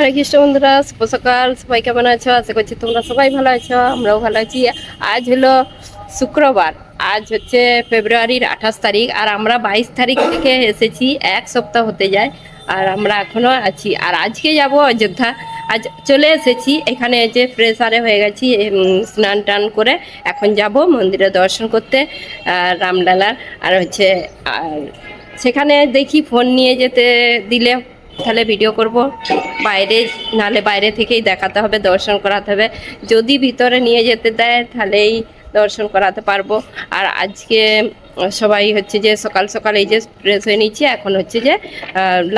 হরে কৃষ্ণ বন্ধুরা, শুভ সকাল। সবাই কেমন আছো? আশা করছি তোমরা সবাই ভালো আছো, আমরাও ভালো আছি। আজ হলো শুক্রবার, আজ হচ্ছে ফেব্রুয়ারির আঠাশ তারিখ, আর আমরা বাইশ তারিখ থেকে এসেছি, এক সপ্তাহ হতে যায়, আর আমরা এখনও আছি। আর আজকে যাব অযোধ্যা। আজ চলে এসেছি, এখানে যে ফ্রেশ আরে হয়ে গেছি স্নান টান করে এখন যাব মন্দিরে দর্শন করতে, আর রামলালার, আর হচ্ছে, আর সেখানে দেখি ফোন নিয়ে যেতে দিলে তাহলে ভিডিও করব। বাইরে নালে বাইরে থেকেই দেখাতে হবে, দর্শন করাতে হবে। যদি ভিতরে নিয়ে যেতে দেয়, তাহলেই দর্শন করাতে পারব। আর আজকে সবাই হচ্ছে যে সকাল সকাল এই যে ফ্রেশ হয়ে নিচ্ছি এখন হচ্ছে যে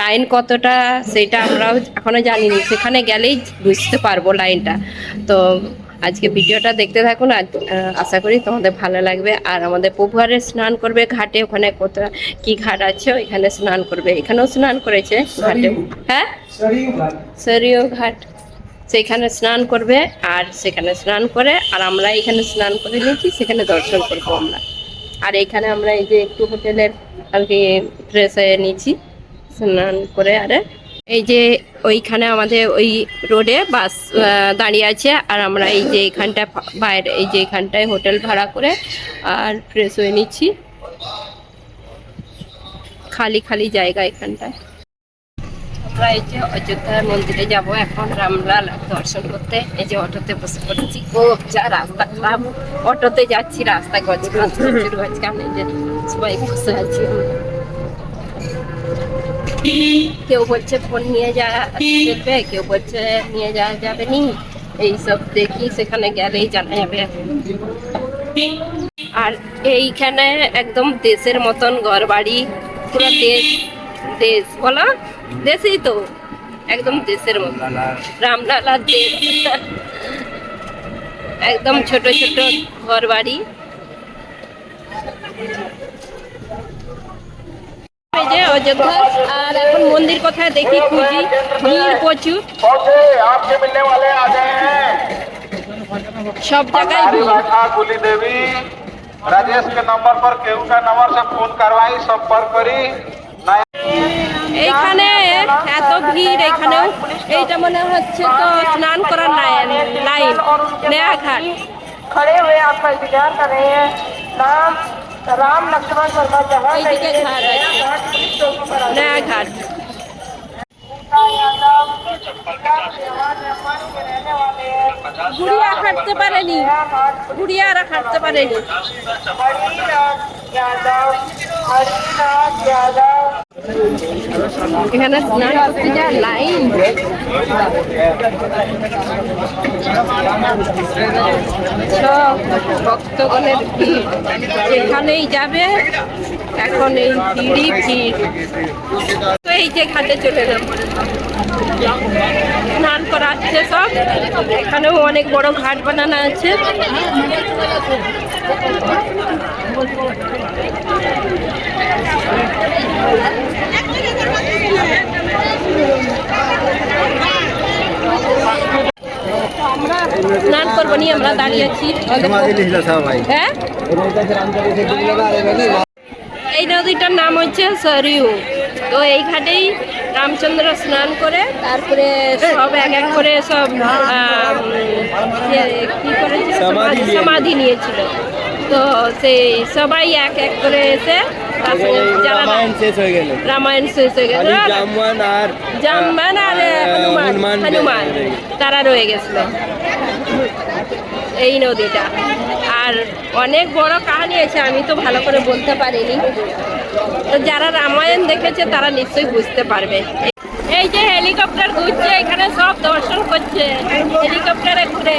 লাইন কতটা সেটা আমরাও এখনও জানিনি। সেখানে গেলেই বুঝতে পারব লাইনটা তো আজকে ভিডিওটা দেখতে থাকুন আর আশা করি তোমাদের ভালো লাগবে। আর আমাদের প্রভুয়ারে স্নান করবে ঘাটে ওখানে কত কি ঘাট আছে ওইখানে স্নান করবে। এখানেও স্নান করেছে ঘাটে। হ্যাঁ? সরিও ঘাট। সেখানে স্নান করবে আর সেখানে স্নান করে আর আমরা এখানে স্নান করে নিয়েছি সেখানে দর্শন করব আমরা। আর এখানে আমরা এই যে একটু হোটেলের আর কি ফ্রেশ হয়ে নিয়েছি স্নান করে আরে এই যে ওইখানে আমাদের ওই রোডে বাস দাঁড়িয়ে আছে আর আমরা এই যে এখানটা বাইরে, এই যে এখানটায় হোটেল ভাড়া করে আর ফ্রেশ হয়ে নিচ্ছি। খালি খালি জায়গা এখানটায়। আমরা এই যে অযোধ্যা মন্দিরে যাব এখন, রামলাল দর্শন করতে। এই যে অটোতে বসে পড়েছি। ও, যা রাস্তা খারাপ অটোতে যাচ্ছি, রাস্তা গজগান প্রচুর গজগান এই যে সবাই বসে আছি। কেউ বলছে ফোন নিয়ে যা চলবে কেউ বলছে নিয়ে যাওয়া যাবে নি। এইসব দেখি, সেখানে গেলেই জানা যাবে। আর এইখানে একদম দেশের মতন ঘর বাড়ি পুরো দেশ দেশ, বলো? দেশেই তো, একদম দেশের মতন। রামলালার দেশ। একদম ছোট ছোট ঘর বাড়ি যে অযোধ্যা আর এখন মন্দির কোথায় দেখি খুঁজি ভিড় প্রচুর पहुंचे आपके मिलने वाले आ गए हैं সব জায়গায় हमारी ভিড় बाधा कुली देवी राजेश के नंबर पर केहू का नंबर से फोन करवाई संपर्क करी नया এইখানে এত ভিড় এখানেও এইটা মনে হচ্ছে তো স্নান করার লাইন লাইন নেয়া ঘাট खड़े हुए आपका इंतजार कर रहे हैं राम राम लक्ष्मण शर्मा जवाहर नया घाट। गुड़िया हाटते पारे नी गुड़िया हाटते पारे नी हरिनाथ यादव हरिनाथ यादव এখানে স্নান করতে যা লাইন। সব ভক্তগণের ভিড়। যেখানেই যাবে, এখন এই ভিড়ই ভিড়। তো এই যে ঘাটে চলে এলাম। স্নান করাচ্ছে সব। এখানেও অনেক বড় ঘাট বানানো আছে। স্নান করব নি আমরা দাঁড়িয়ে আছি। হ্যাঁ? এই নদীটার নাম হচ্ছে সরিউ। তো এই ঘাটেই রামচন্দ্র স্নান করে তারপরে সব এক এক করে সব কি করেছিল? সমাধি নিয়েছিল। তো সেই সবাই এক এক করে এসে রামায়ণ শেষ হয়ে গেল। রামায়ণ শেষ হয়ে গেল। খালি আর জাম্বান আর হনুমান। হনুমান। তারা রয়ে গেছিল। এই নদীটা। আর অনেক বড় কাহানি আছে আমি তো ভালো করে বলতে পারিনি। তো যারা রামায়ণ দেখেছে তারা নিশ্চয়ই বুঝতে পারবে। এই যে হেলিকপ্টার ঘুরছে এখানে সব দর্শন করছে। হেলিকপ্টারে ঘুরে।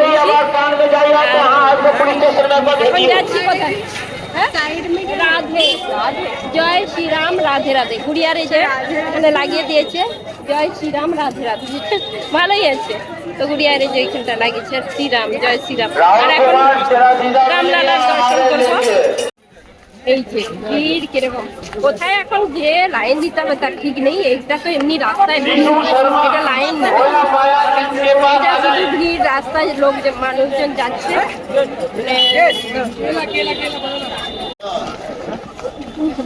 রাধে জয় শ্রীরাম রাধে রাধে। গুড়িয়া এই যে এখানে লাগিয়ে দিয়েছে জয় শ্রীরাম রাধে রাধে। ভালোই আছে। তো গুড়িয়া এই যে এখানটা লাগিয়েছে শ্রীরাম জয় শ্রীরাম। আর এখন রামলালার দর্শন করব। এই যে ভিড় কীরকম? কোথায় এখন যে লাইন দিতে হবে তার ঠিক নেই এইটা তো এমনি রাস্তায়। এটা লাইন না। এটা শুধু ভিড় রাস্তায় লোক যে মানুষজন যাচ্ছে।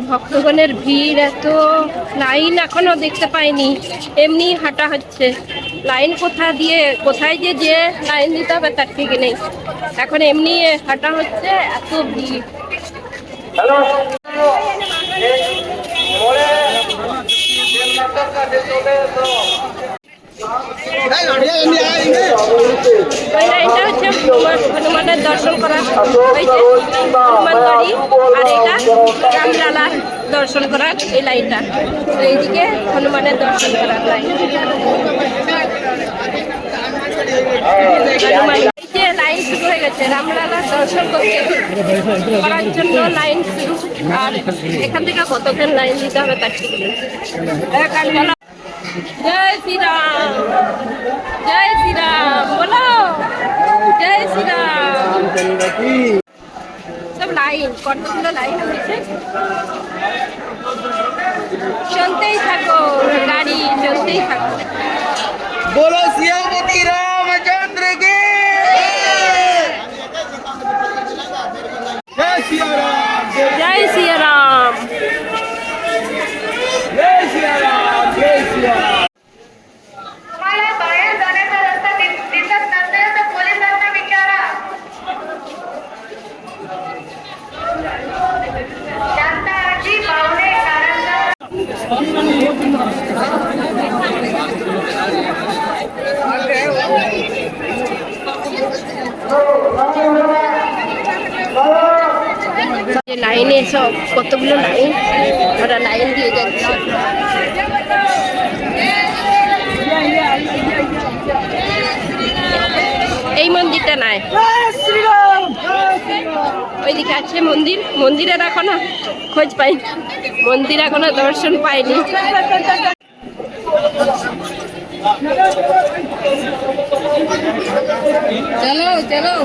ভক্তগণের ভিড় এত লাইন এখনও দেখতে পাইনি। এমনি হাঁটা হচ্ছে। লাইন কোথা দিয়ে কোথায় যে যে লাইন দিতে হবে তার ঠিক নেই। এখন এমনি হাঁটা হচ্ছে এত ভিড়। হ্যালো। লাইনটা হচ্ছে হনুমানের দর্শন করা যে হনুমান বাড়ি আর এটা রামলালার দর্শন করার, এই লাইনটা এইদিকে হনুমানের দর্শন করার লাইন হনুমান এই যে লাইন শুরু হয়ে গেছে রামলালার দর্শন করতে লাইন আর এখান থেকে কতক্ষণ লাইন দিতে হবে তার জয় শ্রীরাম জয় শ্রীরাম বলো জয় শ্রীরাম সব লাইন কতগুলো লাইন হয়েছে চলতেই থাকো গাড়ি চলতেই থাকো বলো সিয়ামতিরা يا 了 সব কতগুলো লাইন? ওরা লাইন দিয়ে যাচ্ছে। এই মন্দিরটা নাই। ওইদিকে আছে মন্দির। মন্দিরের এখনও খোঁজ পাইনি। মন্দির এখনও দর্শন পাইনি। চলো চলো।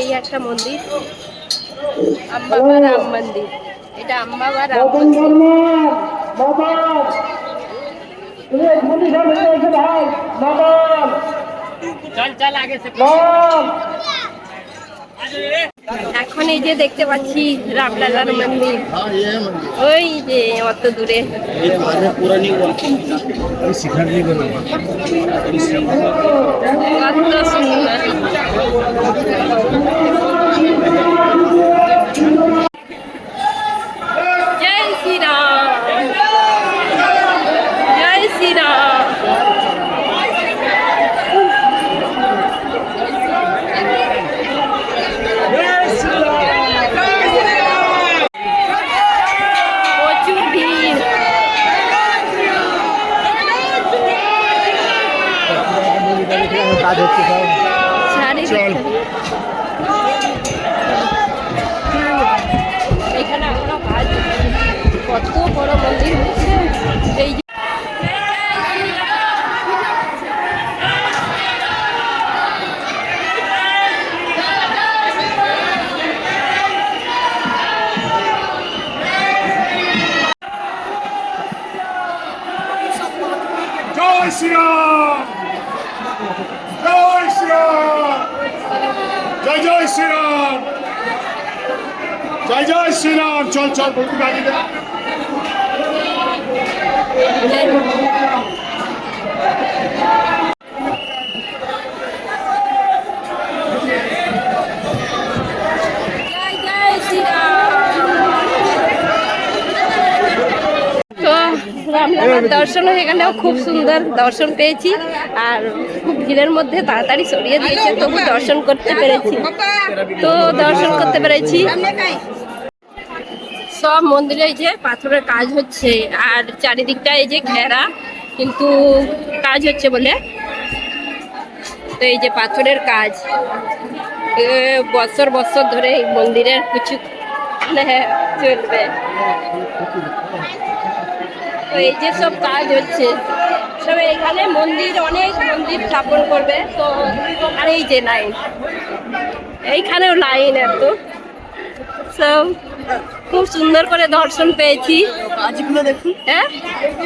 এই একটা মন্দির। আম্বাবা রাম মন্দির। এটা আম্বাবা রাম মন্দির। এখন এই যে দেখতে পাচ্ছি রামলালার মন্দির। ওই যে অত দূরে। সুন্দর। জয় শ্রীরাম। জয় শ্রীরাম। জয় জয় শ্রীরাম। জয় জয় শ্রীরাম। চল চল বন্ধু গাড়ি দে জয় জয় শ্রীরাম তো রামলালার দর্শন হয়ে গেলেও খুব সুন্দর দর্শন পেয়েছি। আর খুব ভিড়ের মধ্যে তাড়াতাড়ি সরিয়ে দিয়েছে, তবু দর্শন করতে পেরেছি। তো দর্শন করতে পেরেছি। সব মন্দিরে যে পাথরের কাজ হচ্ছে, আর চারিদিকটা এই যে ঘেরা, কিন্তু কাজ হচ্ছে বলে। তো এই যে পাথরের কাজ বছর বছর ধরে এই মন্দিরের কিছু মানে চলবে। তো এই যে সব কাজ হচ্ছে সব এখানে মন্দির অনেক মন্দির স্থাপন করবে তো আর এই যে লাইন এইখানেও লাইন এত। সব খুব সুন্দর করে দর্শন পেয়েছি। কাজগুলো দেখুন। হ্যাঁ?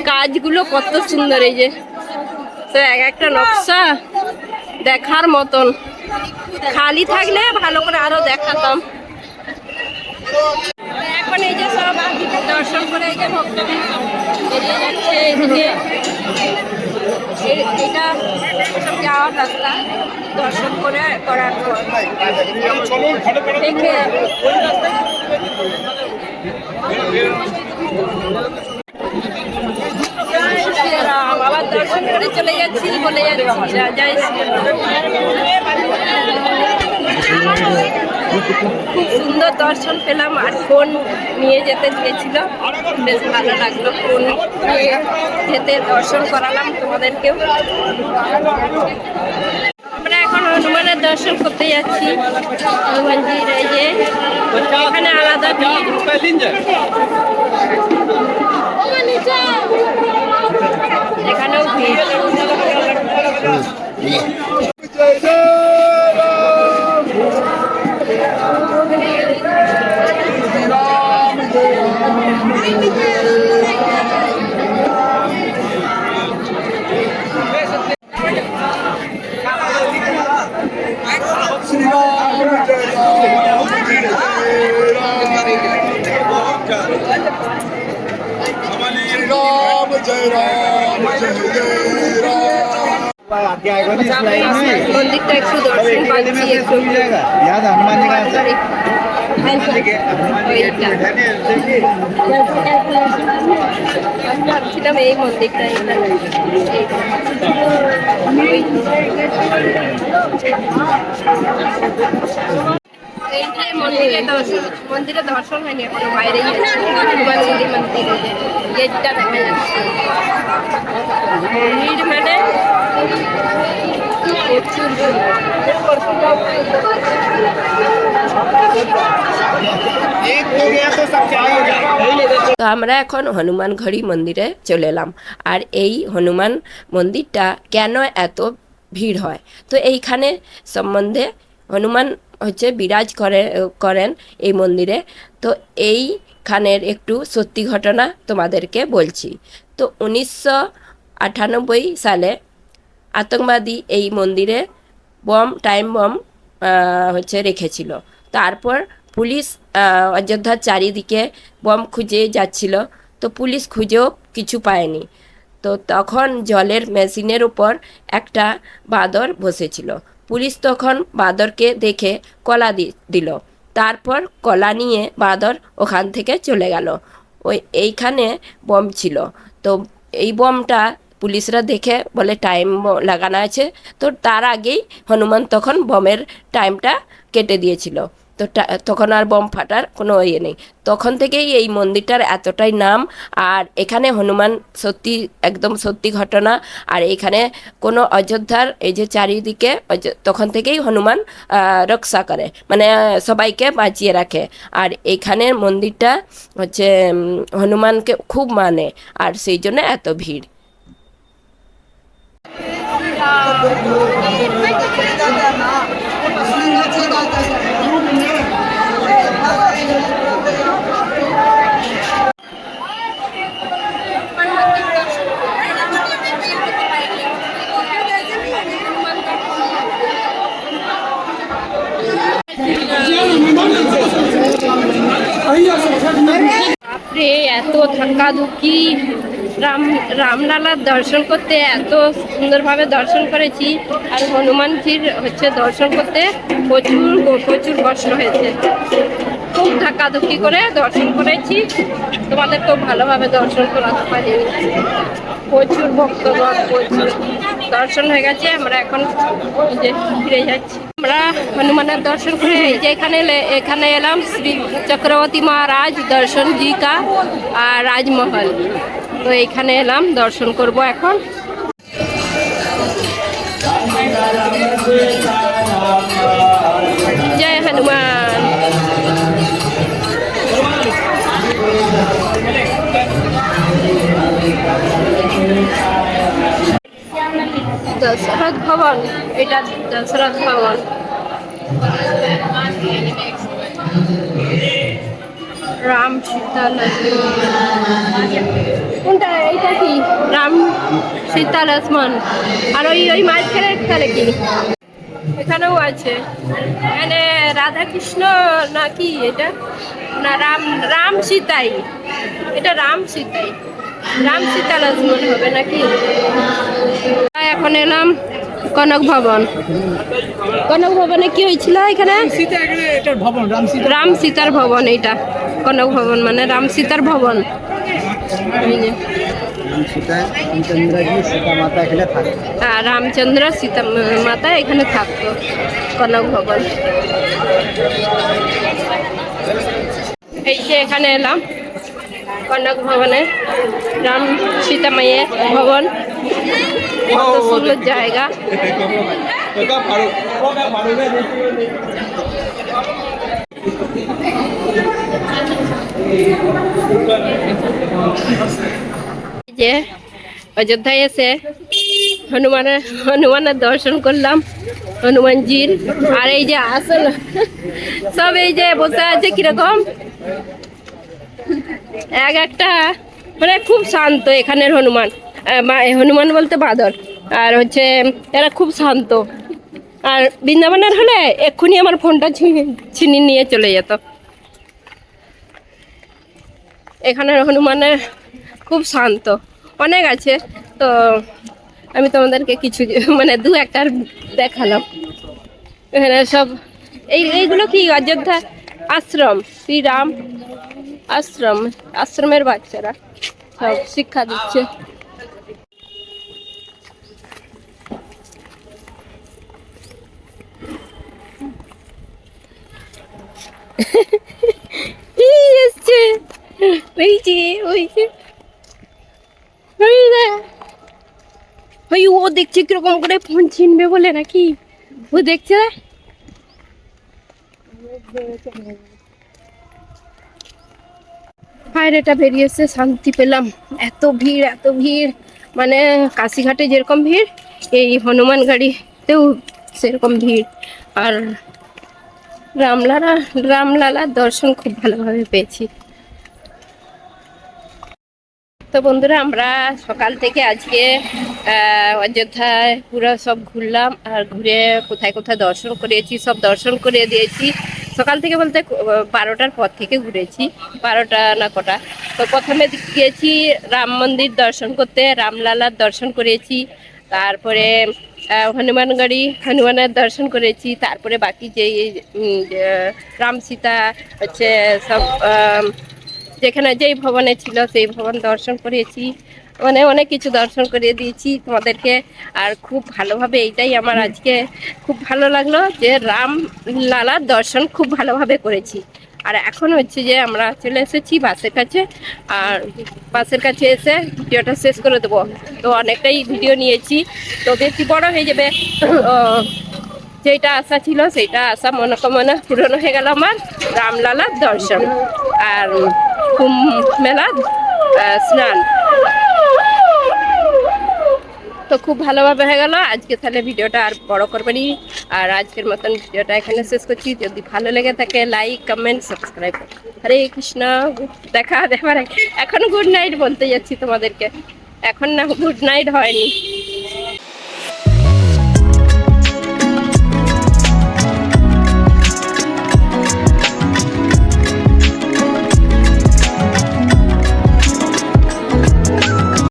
কাজগুলো কত সুন্দর এই যে। তো এক একটা নকশা দেখার মতন। খালি থাকলে ভালো করে আরও দেখাতাম। এখন এই যে সব দর্শন করে এই যে ভক্তদের বেরিয়ে যাচ্ছে এদিকে। এটা যাওয়ার রাস্তা, দর্শন করে করার দেখে আবার দর্শন করে চলে যাচ্ছি, বলে যাচ্ছি শ্রীরাম খুব সুন্দর দর্শন পেলাম আর ফোন নিয়ে যেতে দিয়েছিল বেশ ভালো লাগল ফোন নিয়ে যেতে, দর্শন করালাম তোমাদেরকেও। আমরা এখন হনুমানের দর্শন করতে যাচ্ছি। হনুমানজির এই যে এখানে আলাদা এখানেও ভিড়। Thank you. মন্দিরটা একটু দর্শন পাচ্ছি একটু ভাবছিলাম এই মন্দিরটা তো আমরা এখন হনুমান ঘড়ি মন্দিরে চলে এলাম। আর এই হনুমান মন্দিরটা কেন এত ভিড় হয়? তো এইখানে সম্বন্ধে হনুমান হচ্ছে বিরাজ করে করেন এই মন্দিরে। তো এইখানের একটু সত্যি ঘটনা তোমাদেরকে বলছি। তো উনিশশো আটানব্বই সালে আতঙ্কবাদী এই মন্দিরে বম, টাইম বম হচ্ছে রেখেছিল। তারপর পুলিশ অযোধ্যার চারিদিকে বম খুঁজে যাচ্ছিল। তো পুলিশ খুঁজেও কিছু পায়নি। তো তখন জলের মেশিনের উপর একটা বাদর বসেছিল। পুলিশ তখন বাঁদরকে দেখে কলা দিল। তারপর কলা নিয়ে বাঁদর ওখান থেকে চলে গেল। ওই, এইখানে বম ছিল। তো এই বমটা পুলিশরা দেখে বলে টাইম লাগানো আছে। তো তার আগেই হনুমান তখন বমের টাইমটা কেটে দিয়েছিল। তো তখন আর বম ফাটার কোনো ইয়ে নেই। তখন থেকেই এই মন্দিরটার এতটাই নাম, আর এখানে হনুমান সত্যি, একদম সত্যি ঘটনা। আর এখানে কোনো অযোধ্যার এই যে চারিদিকে তখন থেকেই হনুমান রক্ষা করে। মানে সবাইকে বাঁচিয়ে রাখে। আর এখানের মন্দিরটা হচ্ছে হনুমানকে খুব মানে আর সেই জন্য এত ভিড়। বাপরে, এত ধাক্কা ধুকি রাম, রামলালার দর্শন করতে এত সুন্দরভাবে দর্শন করেছি। আর হনুমানজির হচ্ছে দর্শন করতে প্রচুর প্রচুর কষ্ট হয়েছে। খুব ধাক্কাধুক্কি করে দর্শন করেছি। তোমাদেরকেও ভালোভাবে দর্শন করাতে পারিনি। প্রচুর ভক্তগণ, প্রচুর দর্শন হয়ে গেছে, আমরা এখন যে ফিরে যাচ্ছি। আমরা হনুমানের দর্শন করে যে এখানে এখানে এলাম শ্রী চক্রবর্তী মহারাজ দর্শন জি কা আর রাজমহল। তো এখানে এলাম, দর্শন করব এখন। জয় হনুমান। দশরথ ভবন, এটা দশরথ ভবন। রাম সীতা কোনটা, এইটা কি? রাম সীতা লক্ষ্মণ আর ওই ওই মাঝখানে তাহলে কি? এখানেও আছে। এখানে রাধা কৃষ্ণ নাকি এটা? না, রাম রাম সীতাই। এটা রাম সীতাই। রাম সীতা লক্ষ্মণ হবে নাকি? তাই এখন এলাম কনক ভবন। কনক ভবনে কি হয়েছিল এখানে? রাম সীতার ভবন। এইটা। কনক ভবন মানে রাম সীতার ভবন। এই যে। সীতা মাতা এখানে থাকে আর রামচন্দ্র সীতা মাতা এখানে থাকতো কনক ভবন। এই যে এখানে এলাম। কনক ভবনে, রাম সীতা মায়ের ভবন, কত সুন্দর জায়গা। যে অযোধ্যায় এসে হনুমানের হনুমানের দর্শন করলাম, হনুমানজির। আর এই যে আসল, সব এই যে বসে আছে কীরকম? এক একটা মানে খুব শান্ত এখানের হনুমান। হনুমান বলতে বাদর। আর হচ্ছে, এরা খুব শান্ত। আর বৃন্দাবনের হলে এক্ষুনি আমার ফোনটা ছিনি- নিয়ে চলে যেত। এখানের হনুমানের খুব শান্ত। অনেক আছে। তো আমি তোমাদেরকে কিছু মানে দু একটা দেখালাম। এখানে সব, এই, এইগুলো কি? অযোধ্যা আশ্রম, শ্রীরাম আশ্রম, আশ্রমের বাচ্চারা সব শিক্ষা দিচ্ছে। এসছে? ওই যে ওই যে। ওই ও দেখছে কীরকম করে ফোন চিনবে বলে নাকি? ও দেখছে বাইরেটা বেরিয়েছে, শান্তি পেলাম। এত ভিড় এত ভিড়। মানে কাশিঘাটে যেরকম ভিড়, এই হনুমান গাড়িতেও সেরকম ভিড়। আর রামলালা, রামলালার দর্শন খুব ভালোভাবে পেয়েছি। তো বন্ধুরা, আমরা সকাল থেকে আজকে অযোধ্যায় পুরো সব ঘুরলাম আর ঘুরে কোথায় কোথায় দর্শন করেছি সব দর্শন করে দিয়েছি। সকাল থেকে বলতে বারোটার পর থেকে ঘুরেছি বারোটা না কটা। তো প্রথমে গিয়েছি রাম মন্দির দর্শন করতে রামলালার দর্শন করেছি তারপরে আহ, হনুমানগড়ি হনুমানের দর্শন করেছি তারপরে বাকি যে রাম সীতা হচ্ছে সব যেখানে যেই ভবনে ছিল সেই ভবন দর্শন করেছি। মানে অনেক কিছু দর্শন করিয়ে দিয়েছি তোমাদেরকে। আর খুব ভালোভাবে এইটাই আমার আজকে খুব ভালো লাগল যে রাম লালার দর্শন খুব ভালোভাবে করেছি। আর এখন হচ্ছে যে আমরা চলে এসেছি বাসের কাছে। আর বাসের কাছে এসে ভিডিওটা শেষ করে দেবো। তো অনেকটাই ভিডিও নিয়েছি। তো বেশি বড় হয়ে যাবে। যেটা আশা ছিল সেটা আশা মনোকামনা পূরণ হয়ে গেল আমার রামলালার দর্শন। আর কুম্ভ আহ, স্নান। তো খুব ভালোভাবে হয়ে গেল। আজকে তাহলে ভিডিওটা আর বড় করবেনি আর আজকের মতন ভিডিওটা এখানে শেষ করছি। যদি ভালো লেগে থাকে like comment subscribe Hare Krishna দেখা দেখার এখন গুড নাইট বলতে যাচ্ছি তোমাদেরকে। এখন না গুড নাইট হয়নি।